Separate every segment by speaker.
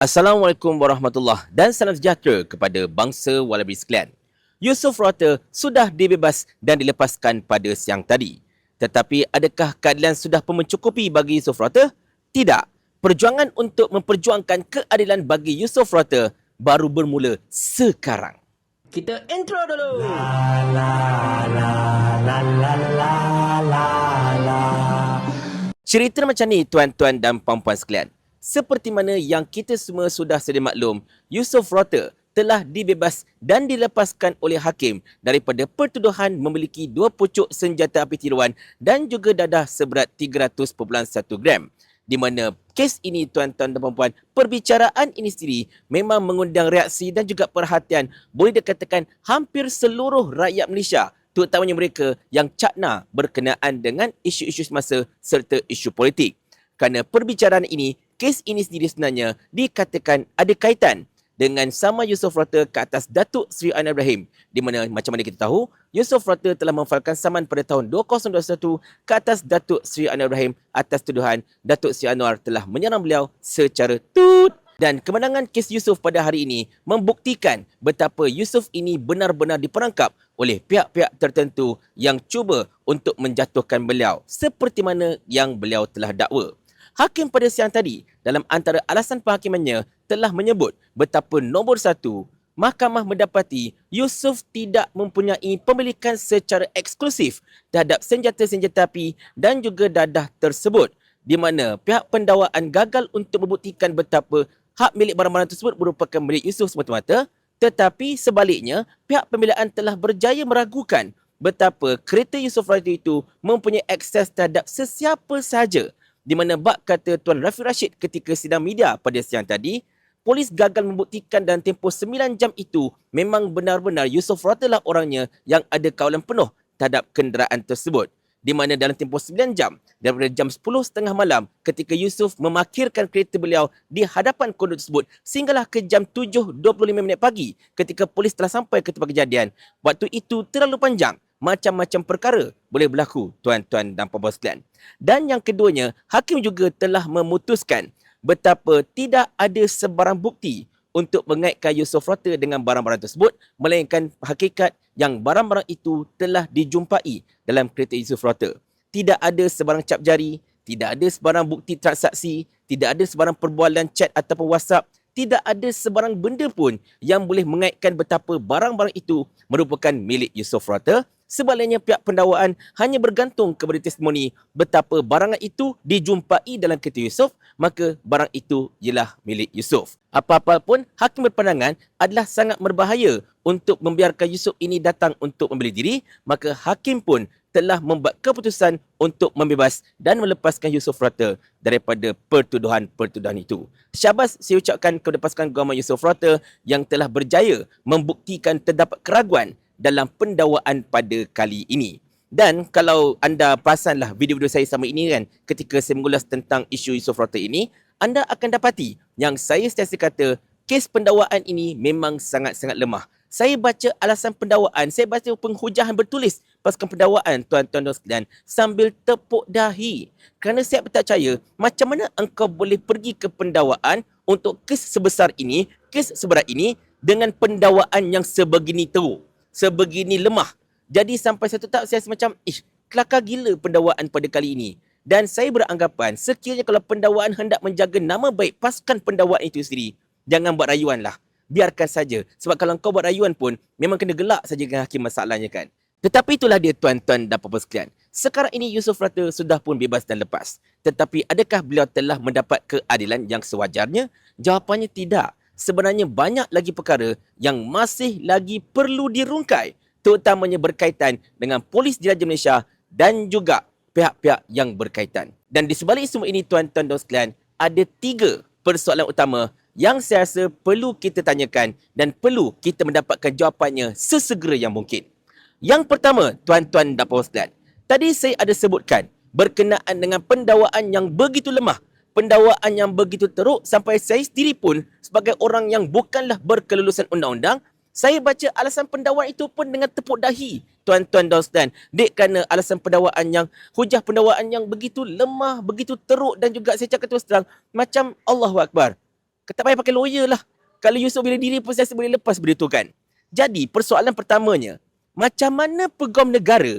Speaker 1: Assalamualaikum warahmatullahi dan salam sejahtera kepada bangsa Wallaby sekalian. Yusuf Rota sudah dibebas dan dilepaskan pada siang tadi. Tetapi adakah keadilan sudah mencukupi bagi Yusuf Rota? Tidak. Perjuangan untuk memperjuangkan keadilan bagi Yusuf Rota baru bermula sekarang. Kita intro dulu. Cerita macam ni tuan-tuan dan puan-puan sekalian. Seperti mana yang kita semua sudah sedia maklum, Yusof Rota telah dibebas dan dilepaskan oleh hakim daripada pertuduhan memiliki dua pucuk senjata api tiruan dan juga dadah seberat 300.1 gram. Di mana kes ini tuan-tuan dan puan-puan, perbicaraan ini sendiri memang mengundang reaksi dan juga perhatian boleh dikatakan hampir seluruh rakyat Malaysia terutamanya mereka yang cakna berkenaan dengan isu-isu semasa serta isu politik. Kerana perbicaraan ini, kes ini sendiri sebenarnya dikatakan ada kaitan dengan sama Yusof Rata ke atas Datuk Seri Anwar Ibrahim. Di mana macam mana kita tahu Yusof Rata telah memfalkan saman pada tahun 2021 ke atas Datuk Seri Anwar Ibrahim atas tuduhan Datuk Seri Anwar telah menyerang beliau secara tut. Dan kemenangan kes Yusuf pada hari ini membuktikan betapa Yusuf ini benar-benar diperangkap oleh pihak-pihak tertentu yang cuba untuk menjatuhkan beliau. Seperti mana yang beliau telah dakwa. Hakim pada siang tadi dalam antara alasan penghakimannya telah menyebut betapa nombor satu, mahkamah mendapati Yusuf tidak mempunyai pemilikan secara eksklusif terhadap senjata-senjata api dan juga dadah tersebut di mana pihak pendakwaan gagal untuk membuktikan betapa hak milik barang-barang tersebut merupakan milik Yusuf semata-mata. Tetapi sebaliknya pihak pembelaan telah berjaya meragukan betapa kereta Yusuf Rashid itu mempunyai akses terhadap sesiapa sahaja di mana bak kata Tuan Rafi Rashid ketika sidang media pada siang tadi polis gagal membuktikan dalam tempoh 9 jam itu memang benar-benar Yusuf Rashid lah orangnya yang ada kawalan penuh terhadap kenderaan tersebut di mana dalam tempoh 9 jam daripada jam 10.30 malam ketika Yusuf memakirkan kereta beliau di hadapan kondo tersebut sehinggalah ke jam 7.25 minit pagi ketika polis telah sampai ke tempat kejadian. Waktu itu terlalu panjang. Macam-macam perkara boleh berlaku tuan-tuan dan puan-puan sekalian. Dan yang keduanya, hakim juga telah memutuskan betapa tidak ada sebarang bukti untuk mengaitkan Yusof Rota dengan barang-barang tersebut melainkan hakikat yang barang-barang itu telah dijumpai dalam kereta Yusof Rota. Tidak ada sebarang cap jari, tidak ada sebarang bukti transaksi, tidak ada sebarang perbualan chat ataupun WhatsApp, tidak ada sebarang benda pun yang boleh mengaitkan betapa barang-barang itu merupakan milik Yusof Rota Sebaliknya pihak pendakwaan hanya bergantung kepada testimoni betapa barang itu dijumpai dalam kereta Yusof, maka barang itu ialah milik Yusof. Apa-apa pun, hakim berpandangan adalah sangat berbahaya untuk membiarkan Yusuf ini datang untuk membeli diri, maka hakim pun telah membuat keputusan untuk membebas dan melepaskan Yusuf Rata daripada pertuduhan-pertuduhan itu. Syabas saya ucapkan kepada pasukan Gawama Yusuf Rata yang telah berjaya membuktikan terdapat keraguan dalam pendakwaan pada kali ini. Dan kalau anda perasanlah video-video saya sama ini kan ketika saya mengulas tentang isu Yusof Rota ini, anda akan dapati yang saya sentiasa kata kes pendakwaan ini memang sangat-sangat lemah. Saya baca alasan pendakwaan, saya baca penghujahan bertulis pasukan pendakwaan tuan-tuan dan sekalian sambil tepuk dahi. Kerana saya tak percaya macam mana engkau boleh pergi ke pendakwaan untuk kes sebesar ini, kes seberat ini dengan pendakwaan yang sebegini teruk sebegini lemah. Jadi sampai satu tahap saya semacam, ish, kelakar gila pendakwaan pada kali ini. Dan saya beranggapan, sekiranya kalau pendakwaan hendak menjaga nama baik pasukan pendakwaan itu sendiri, jangan buat rayuan lah. Biarkan saja. Sebab kalau kau buat rayuan pun, memang kena gelak saja dengan hakim masalahnya kan. Tetapi itulah dia tuan-tuan dan puan sekalian. Sekarang ini Yusuf Rata sudah pun bebas dan lepas. Tetapi adakah beliau telah mendapat keadilan yang sewajarnya? Jawapannya tidak sebenarnya banyak lagi perkara yang masih lagi perlu dirungkai terutamanya berkaitan dengan polis diraja Malaysia dan juga pihak-pihak yang berkaitan. Dan di sebalik semua ini tuan-tuan dan sekalian, ada tiga persoalan utama yang saya rasa perlu kita tanyakan dan perlu kita mendapatkan jawapannya sesegera yang mungkin. Yang pertama, tuan-tuan dan puan sekalian, tadi saya ada sebutkan berkenaan dengan pendakwaan yang begitu lemah pendakwaan yang begitu teruk sampai saya sendiri pun sebagai orang yang bukanlah berkelulusan undang-undang, saya baca alasan pendakwaan itu pun dengan tepuk dahi. Tuan-tuan dan sekalian, dek kerana alasan pendakwaan yang, hujah pendakwaan yang begitu lemah, begitu teruk dan juga saya cakap terus terang, macam Allahu Akbar. Tak payah pakai lawyer lah. Kalau Yusof bila diri pun saya boleh lepas benda tu kan. Jadi persoalan pertamanya, macam mana pegawai negara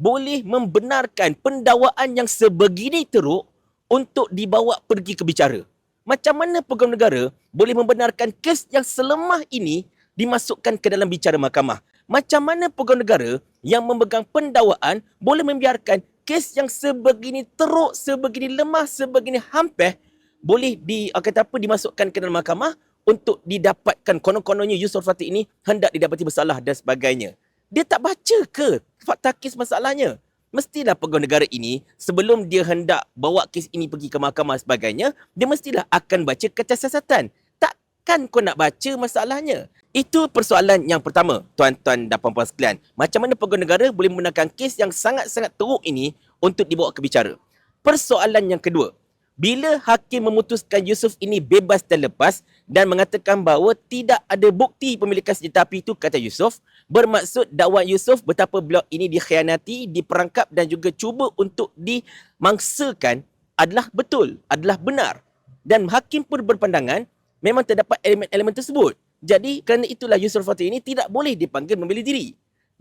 Speaker 1: boleh membenarkan pendakwaan yang sebegini teruk untuk dibawa pergi ke bicara? Macam mana pegawai negara boleh membenarkan kes yang selemah ini dimasukkan ke dalam bicara mahkamah? Macam mana pegawai negara yang memegang pendakwaan boleh membiarkan kes yang sebegini teruk, sebegini lemah, sebegini hampir boleh di kata apa dimasukkan ke dalam mahkamah untuk didapatkan konon-kononnya Yusof Fatih ini hendak didapati bersalah dan sebagainya. Dia tak baca ke fakta kes masalahnya? Mestilah pegawai negara ini sebelum dia hendak bawa kes ini pergi ke mahkamah sebagainya, dia mestilah akan baca kecacatan. Takkan kau nak baca masalahnya? Itu persoalan yang pertama, tuan-tuan dan puan-puan sekalian. Macam mana pegawai negara boleh menggunakan kes yang sangat-sangat teruk ini untuk dibawa ke bicara? Persoalan yang kedua, bila hakim memutuskan Yusuf ini bebas dan lepas dan mengatakan bahawa tidak ada bukti pemilikan senjata api itu kata Yusuf bermaksud dakwaan Yusuf betapa beliau ini dikhianati, diperangkap dan juga cuba untuk dimangsakan adalah betul, adalah benar. Dan hakim pun berpandangan memang terdapat elemen-elemen tersebut. Jadi kerana itulah Yusuf Fatih ini tidak boleh dipanggil membeli diri.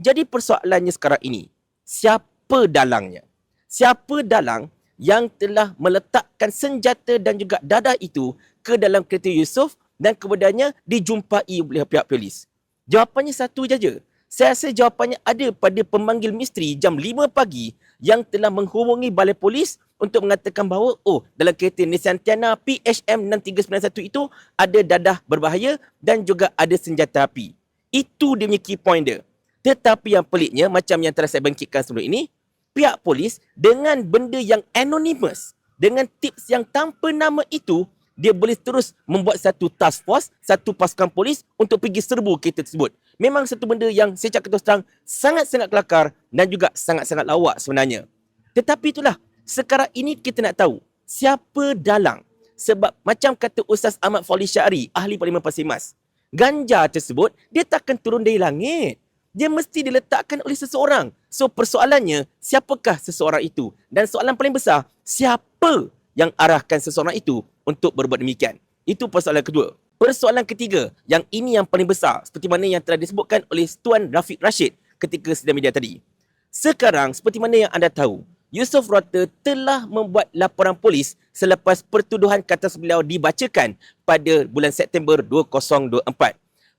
Speaker 1: Jadi persoalannya sekarang ini, siapa dalangnya? Siapa dalang yang telah meletakkan senjata dan juga dadah itu ke dalam kereta Yusof dan kemudiannya dijumpai oleh pihak polis? Jawapannya satu saja. Saya rasa jawapannya ada pada pemanggil misteri jam 5 pagi yang telah menghubungi balai polis untuk mengatakan bahawa oh dalam kereta Nissan Tiana PHM 6391 itu ada dadah berbahaya dan juga ada senjata api. Itu dia punya key point dia. Tetapi yang peliknya macam yang telah saya bangkitkan sebelum ini, pihak polis dengan benda yang anonymous, dengan tips yang tanpa nama itu, dia boleh terus membuat satu task force, satu pasukan polis untuk pergi serbu kereta tersebut. Memang satu benda yang saya cakap terus terang sangat-sangat kelakar dan juga sangat-sangat lawak sebenarnya. Tetapi itulah, sekarang ini kita nak tahu siapa dalang. Sebab macam kata Ustaz Ahmad Fawli Syari, ahli Parlimen Pasir Mas, ganja tersebut dia takkan turun dari langit dia mesti diletakkan oleh seseorang. So persoalannya, siapakah seseorang itu? Dan soalan paling besar, siapa yang arahkan seseorang itu untuk berbuat demikian? Itu persoalan kedua. Persoalan ketiga, yang ini yang paling besar, seperti mana yang telah disebutkan oleh Tuan Rafiq Rashid ketika sedang media tadi. Sekarang, seperti mana yang anda tahu, Yusof Rota telah membuat laporan polis selepas pertuduhan kata beliau dibacakan pada bulan September 2024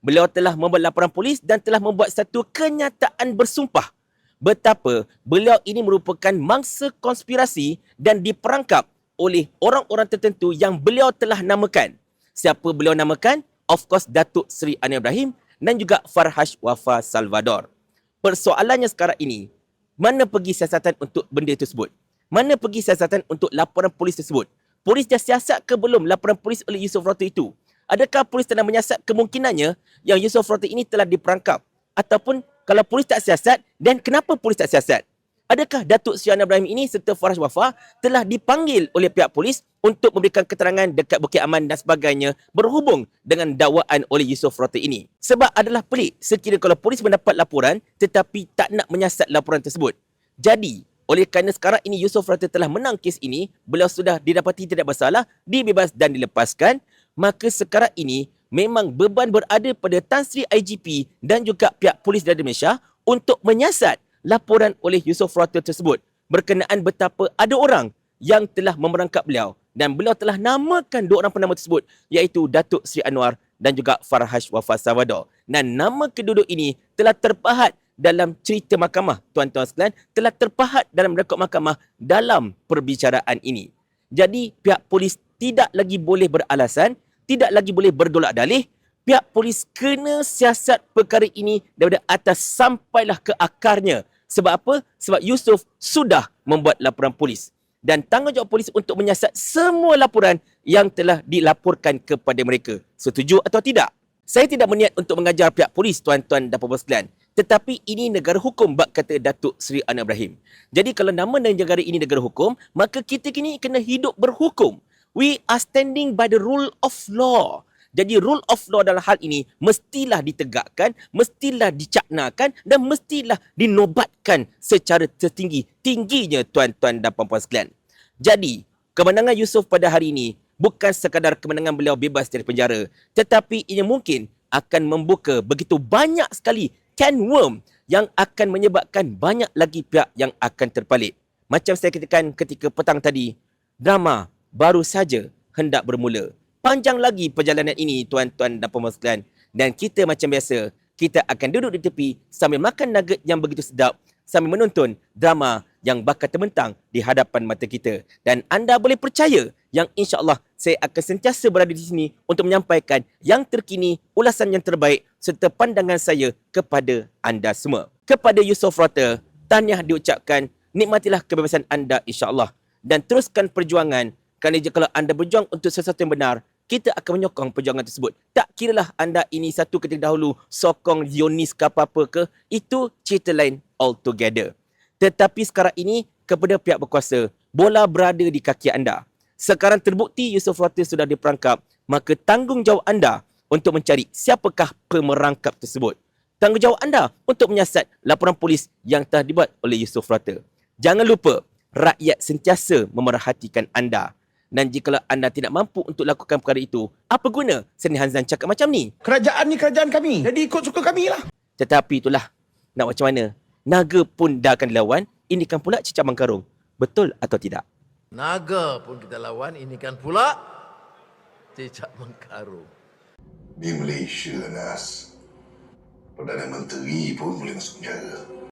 Speaker 1: beliau telah membuat laporan polis dan telah membuat satu kenyataan bersumpah betapa beliau ini merupakan mangsa konspirasi dan diperangkap oleh orang-orang tertentu yang beliau telah namakan. Siapa beliau namakan? Of course Datuk Seri Anwar Ibrahim dan juga Farhash Wafa Salvador. Persoalannya sekarang ini, mana pergi siasatan untuk benda tersebut? Mana pergi siasatan untuk laporan polis tersebut? Polis dah siasat ke belum laporan polis oleh Yusof Roto itu? Adakah polis telah menyiasat kemungkinannya yang Yusof Roti ini telah diperangkap? Ataupun kalau polis tak siasat, dan kenapa polis tak siasat? Adakah Datuk Syahna Ibrahim ini serta Faraj Wafa telah dipanggil oleh pihak polis untuk memberikan keterangan dekat Bukit Aman dan sebagainya berhubung dengan dakwaan oleh Yusof Roti ini? Sebab adalah pelik sekiranya kalau polis mendapat laporan tetapi tak nak menyiasat laporan tersebut. Jadi, oleh kerana sekarang ini Yusof Rati telah menang kes ini, beliau sudah didapati tidak bersalah, dibebas dan dilepaskan, maka sekarang ini memang beban berada pada Tan Sri IGP dan juga pihak polis dari Malaysia untuk menyiasat laporan oleh Yusof Rata tersebut berkenaan betapa ada orang yang telah memerangkap beliau dan beliau telah namakan dua orang penama tersebut iaitu Datuk Sri Anwar dan juga Farhash Wafa Savado. Dan nama kedua ini telah terpahat dalam cerita mahkamah, tuan-tuan sekalian, telah terpahat dalam rekod mahkamah dalam perbicaraan ini. Jadi pihak polis tidak lagi boleh beralasan tidak lagi boleh berdolak dalih, pihak polis kena siasat perkara ini daripada atas sampailah ke akarnya. Sebab apa? Sebab Yusof sudah membuat laporan polis. Dan tanggungjawab polis untuk menyiasat semua laporan yang telah dilaporkan kepada mereka. Setuju atau tidak? Saya tidak berniat untuk mengajar pihak polis, tuan-tuan dan puan sekalian. Tetapi ini negara hukum bak kata Datuk Seri Anwar Ibrahim. Jadi kalau nama negara ini negara hukum, maka kita kini kena hidup berhukum we are standing by the rule of law. Jadi rule of law dalam hal ini mestilah ditegakkan, mestilah dicaknakan dan mestilah dinobatkan secara tertinggi. Tingginya tuan-tuan dan puan-puan sekalian. Jadi, kemenangan Yusof pada hari ini bukan sekadar kemenangan beliau bebas dari penjara, tetapi ia mungkin akan membuka begitu banyak sekali can worm yang akan menyebabkan banyak lagi pihak yang akan terpalit. Macam saya katakan ketika petang tadi, drama baru saja hendak bermula. Panjang lagi perjalanan ini tuan-tuan dan puan sekalian. Dan kita macam biasa, kita akan duduk di tepi sambil makan nugget yang begitu sedap sambil menonton drama yang bakal terbentang di hadapan mata kita. Dan anda boleh percaya yang insya-Allah saya akan sentiasa berada di sini untuk menyampaikan yang terkini, ulasan yang terbaik serta pandangan saya kepada anda semua. Kepada Yusof Rata, tahniah diucapkan, nikmatilah kebebasan anda insya-Allah dan teruskan perjuangan kerana jika kalau anda berjuang untuk sesuatu yang benar, kita akan menyokong perjuangan tersebut. Tak kiralah anda ini satu ketika dahulu sokong Zionis ke apa-apa ke, itu cerita lain altogether. Tetapi sekarang ini, kepada pihak berkuasa, bola berada di kaki anda. Sekarang terbukti Yusof Rata sudah diperangkap, maka tanggungjawab anda untuk mencari siapakah pemerangkap tersebut. Tanggungjawab anda untuk menyiasat laporan polis yang telah dibuat oleh Yusof Rata. Jangan lupa, rakyat sentiasa memerhatikan anda. Dan jika anda tidak mampu untuk lakukan perkara itu, apa guna Seni Hanzan cakap macam ni?
Speaker 2: Kerajaan ni kerajaan kami. Jadi ikut suka kami lah.
Speaker 1: Tetapi itulah, nak macam mana? Naga pun dah akan dilawan, ini kan pula cicak mangkarung. Betul atau tidak?
Speaker 3: Naga pun kita lawan, ini kan pula cicak mengkarung.
Speaker 4: Di Malaysia, Nas. Perdana Menteri pun boleh masuk penjara.